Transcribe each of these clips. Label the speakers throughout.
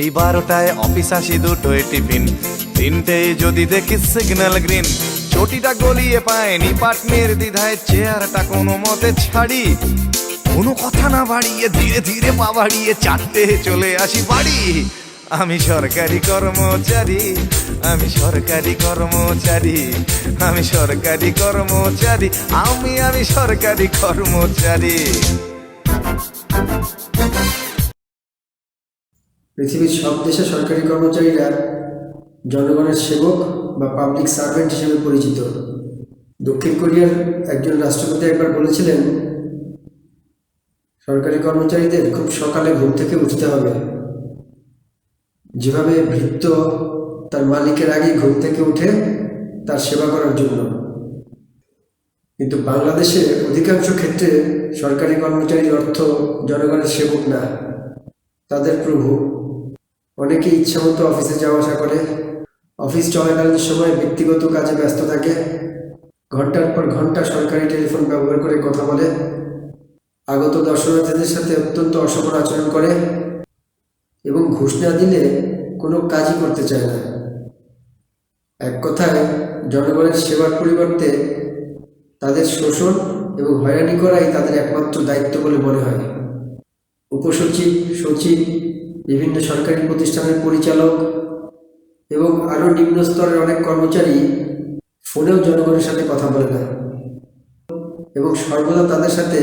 Speaker 1: এই বারোটায় অফিস আসি দুটোয় টিফিন। তিনটেই যদি দেখি সিগন্যাল গ্রিন চটিটা গলিয়ে পায়নি পাটনের দ্বিধায় চেয়ারটা কোনো মতে ছাড়ি। কোনো কথা না বাড়িয়ে ধীরে ধীরে পা বাড়িয়ে চারটে চলে আসি বাড়ি। আমি সরকারি কর্মচারী, আমি সরকারি কর্মচারী, আমি সরকারি কর্মচারী, আমি আমি সরকারি কর্মচারী।
Speaker 2: পৃথিবীর সব দেশে সরকারি কর্মচারীরা জনগণের সেবক বা পাবলিক সার্ভেন্ট হিসেবে পরিচিত। দক্ষিণ কোরিয়ার একজন রাষ্ট্রপতি একবার বলেছিলেন, সরকারি কর্মচারীদের খুব সকালে ঘুম থেকে উঠতে হবে। যেভাবে ভৃত্য তার মালিকের আগেই ঘুম থেকে উঠে তার সেবা করার জন্য। কিন্তু বাংলাদেশে অধিকাংশ ক্ষেত্রে সরকারি কর্মচারীর অর্থ জনগণের সেবক না, তাদের প্রভু অনেকে ইচ্ছামতো অফিসে যাওয়া আসা করে। অফিস চলাকালীন সময় ব্যক্তিগত কাজে ব্যস্ত থাকে। ঘণ্টার পর ঘণ্টা সরকারি টেলিফোন ব্যবহার করে কথা বলে। আগত দর্শনার্থীদের সাথে অত্যন্ত অসফল আচরণ করে এবং ঘুষ না দিলে কোনো কাজই করতে চায় না। এক কথায়, জনগণের সেবার পরিবর্তে তাদের শোষণ এবং হয়রানি করাই তাদের একমাত্র দায়িত্ব বলে মনে হয়। উপসচিব, সচিব বিভিন্ন সরকারি প্রতিষ্ঠানের পরিচালক এবং আরও নিম্ন স্তরের অনেক কর্মচারী ফোনেও জনগণের সাথে কথা বলে না। এবং সর্বদা তাদের সাথে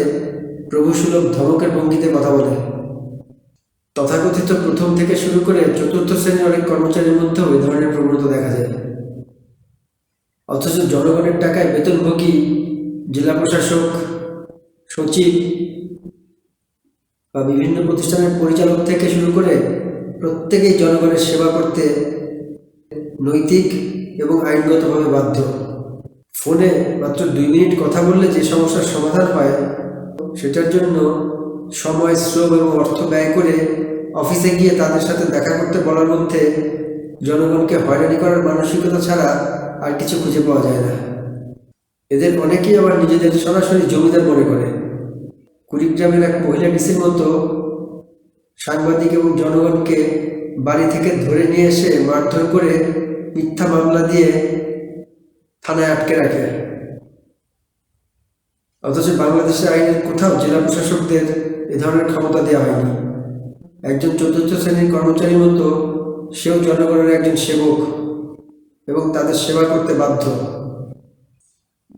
Speaker 2: প্রভুসুলভ ধমকের ভঙ্গিতে কথা বলে। তথাকথিত প্রথম থেকে শুরু করে চতুর্থ শ্রেণির অনেক কর্মচারীর মধ্যেও এই ধরনের প্রবণতা দেখা যায়। অথচ জনগণের টাকায় বেতনভোগী জেলা প্রশাসক, সচিব বা বিভিন্ন প্রতিষ্ঠানের পরিচালক থেকে শুরু করে প্রত্যেকেই জনগণের সেবা করতে নৈতিক এবং আইনগতভাবে বাধ্য। ফোনে মাত্র দুই মিনিট কথা বললে যে সমস্যার সমাধান হয়, সেটার জন্য সময়, শ্রম এবং অর্থ ব্যয় করে অফিসে গিয়ে তাদের সাথে দেখা করতে বলার মধ্যে জনগণকে হয়রানি করার মানসিকতা ছাড়া আর কিছু খুঁজে পাওয়া যায় না। এদের অনেকেই আবার নিজেদের সরাসরি জমিদার মনে করে। কুড়িগ্রামের এক মহিলা ডিসির মতো সাংবাদিক এবং জনগণকে বাড়ি থেকে ধরে নিয়ে এসে মারধর করে মিথ্যা মামলা দিয়ে থানায় আটকে রাখে। অথচ বাংলাদেশের আইনের কোথাও জেলা প্রশাসকদের এ ধরনের ক্ষমতা দেওয়া হয়নি। একজন চতুর্থ শ্রেণির কর্মচারীর মতো সেও জনগণের একজন সেবক এবং তাদের সেবা করতে বাধ্য।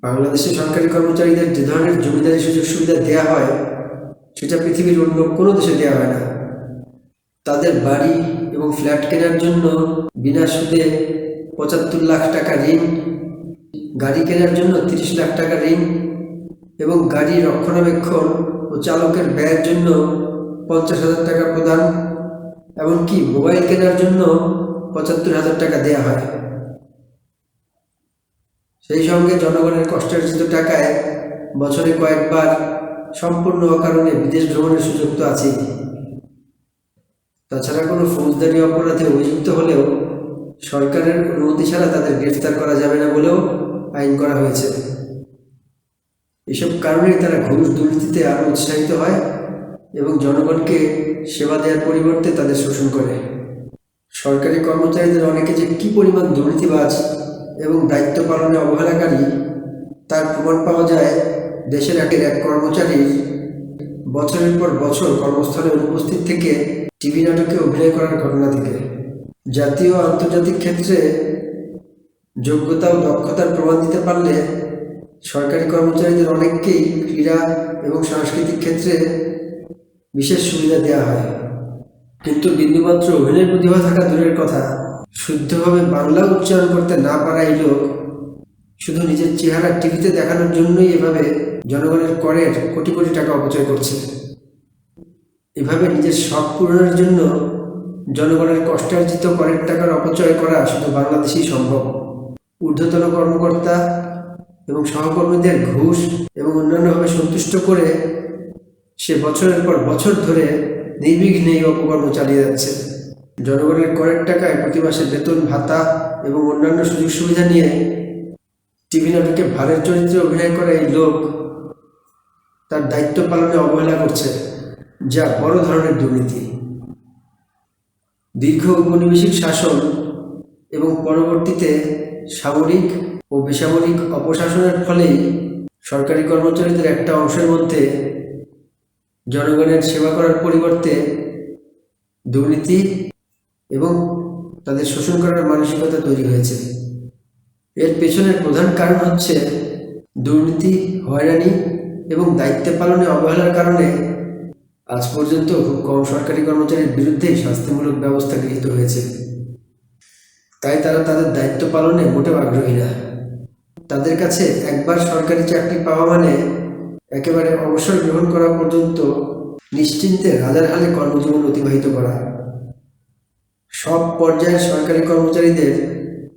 Speaker 2: বাংলাদেশে সরকারি কর্মচারীদের যে ধরনের জমিদারি সুযোগ সুবিধা দেওয়া হয়, সেটা পৃথিবীর অন্য কোনো দেশে দেওয়া হয় না। তাদের বাড়ি এবং ফ্ল্যাট কেনার জন্য বিনা সুদে পঁচাত্তর লাখ টাকা ঋণ, গাড়ি কেনার জন্য তিরিশ লাখ টাকা ঋণ এবং গাড়ি রক্ষণাবেক্ষণ ও চালকের ব্যয়ের জন্য পঞ্চাশ হাজার টাকা প্রদান, এমনকি মোবাইল কেনার জন্য পঁচাত্তর হাজার টাকা দেওয়া হয়। সেই সঙ্গে জনগণের কষ্টার্জিত টাকায় বছরে কয়েকবার সম্পূর্ণ অকারণে বিদেশ ভ্রমণের সুযোগ তো আছেই। তাছাড়া কোনো ফৌজদারি অপরাধে অভিযুক্ত হলেও সরকারের অনুমতি ছাড়া তাদের গ্রেফতার করা যাবে না বলেও আইন করা হয়েছে। এসব কারণেই তারা ঘুষ দুর্নীতিতে আরও উৎসাহিত হয় এবং জনগণকে সেবা দেওয়ার পরিবর্তে তাদের শোষণ করে। সরকারি কর্মচারীদের অনেকে যে কী পরিমাণ দুর্নীতিবাজ এবং দায়িত্ব পালনে অবহেলাকারী, তার প্রমাণ পাওয়া যায় দেশের একের এক কর্মচারীর বছরের পর বছর কর্মস্থলে অনুপস্থিত থেকে টিভি নাটকে অভিনয় করার ঘটনা থেকে। জাতীয় আন্তর্জাতিক ক্ষেত্রে যোগ্যতা ও দক্ষতার প্রমাণ দিতে পারলে সরকারি কর্মচারীদের অনেককেই ক্রীড়া এবং সাংস্কৃতিক ক্ষেত্রে বিশেষ সুবিধা দেওয়া হয়। কিন্তু বিন্দুমাত্র অভিনয় প্রতিভা থাকা দূরের কথা শুদ্ধভাবে বাংলা উচ্চারণ করতে না পারা এই লোক শুধু নিজের চেহারা টিভিতে দেখানোর জন্যই এভাবে জনগণের করের কোটি কোটি টাকা অপচয় করছে। এভাবে নিজের শখ পূরণের জন্য জনগণের কষ্টার্জিত করের টাকার অপচয় করা শুধু বাংলাদেশেই সম্ভব। ঊর্ধ্বতন কর্মকর্তা এবং সহকর্মীদের ঘুষ এবং অন্যান্যভাবে সন্তুষ্ট করে সে বছরের পর বছর ধরে নির্বিঘ্নে এই অপকর্ম চালিয়ে যাচ্ছে। জনগণের করের টাকায় প্রতি মাসে বেতন, ভাতা এবং অন্যান্য সুযোগ সুবিধা নিয়ে টিভি নাটকে ভারের চরিত্রে অভিনয় করা এই লোক তার দায়িত্ব পালনে অবহেলা করছে, যা বড় ধরনের দুর্নীতি। দীর্ঘ উপনিবেশিক শাসন এবং পরবর্তীতে সামরিক ও বেসামরিক অপশাসনের ফলেই সরকারি কর্মচারীদের একটা অংশের মধ্যে জনগণের সেবা করার পরিবর্তে দুর্নীতি এবং তাদের শোষণ করার মানসিকতা তৈরি হয়েছে। এর পেছনের প্রধান কারণ হচ্ছে দুর্নীতি, হয়রানি এবং দায়িত্ব পালনে অবহেলার কারণে আজ পর্যন্ত খুব কম সরকারি কর্মচারীর বিরুদ্ধেই শাস্তিমূলক ব্যবস্থা গৃহীত হয়েছে। তাই তারা তাদের দায়িত্ব পালনে মোটেও আগ্রহী না। তাদের কাছে একবার সরকারি চাকরি পাওয়া মানে একেবারে অবসর গ্রহণ করা পর্যন্ত নিশ্চিন্তে রাজার হালে কর্মজীবন অতিবাহিত করা। সব পর্যায়ের সরকারি কর্মচারীদের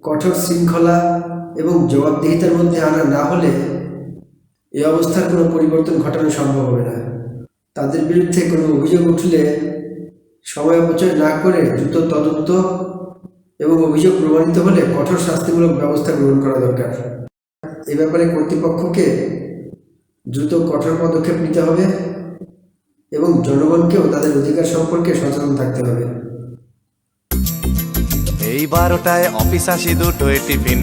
Speaker 2: কঠোর শৃঙ্খলা এবং জবাবদিহিতার মধ্যে আনা না হলে এই অবস্থার কোনো পরিবর্তন ঘটানো সম্ভব হবে না। তাদের বিরুদ্ধে কোনো অভিযোগ উঠলে সময় অপচয় না করে দ্রুত তদন্ত এবং অভিযোগ প্রমাণিত হলে কঠোর শাস্তিমূলক ব্যবস্থা গ্রহণ করা দরকার। এ ব্যাপারে কর্তৃপক্ষকে দ্রুত কঠোর পদক্ষেপ নিতে হবে এবং জনগণকেও তাদের অধিকার সম্পর্কে সচেতন থাকতে হবে।
Speaker 1: এই বারোটায় অফিস আসি দুটোয় টিফিন।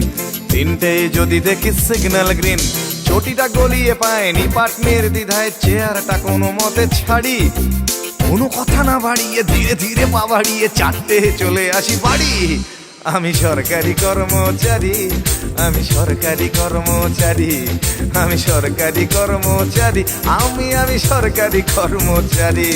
Speaker 1: তিনটেই যদি দেখি সিগন্যাল গ্রিন চটিটা গলিয়ে পায়নি পাটনের দ্বিধায় চেয়ারটা কোনো মতে ছাড়ি। কোনো কথা না বাড়িয়ে ধীরে ধীরে পা বাড়িয়ে চারটে চলে আসি বাড়ি। আমি সরকারি কর্মচারী, আমি সরকারি কর্মচারী, আমি সরকারি কর্মচারী, আমি আমি সরকারি কর্মচারী।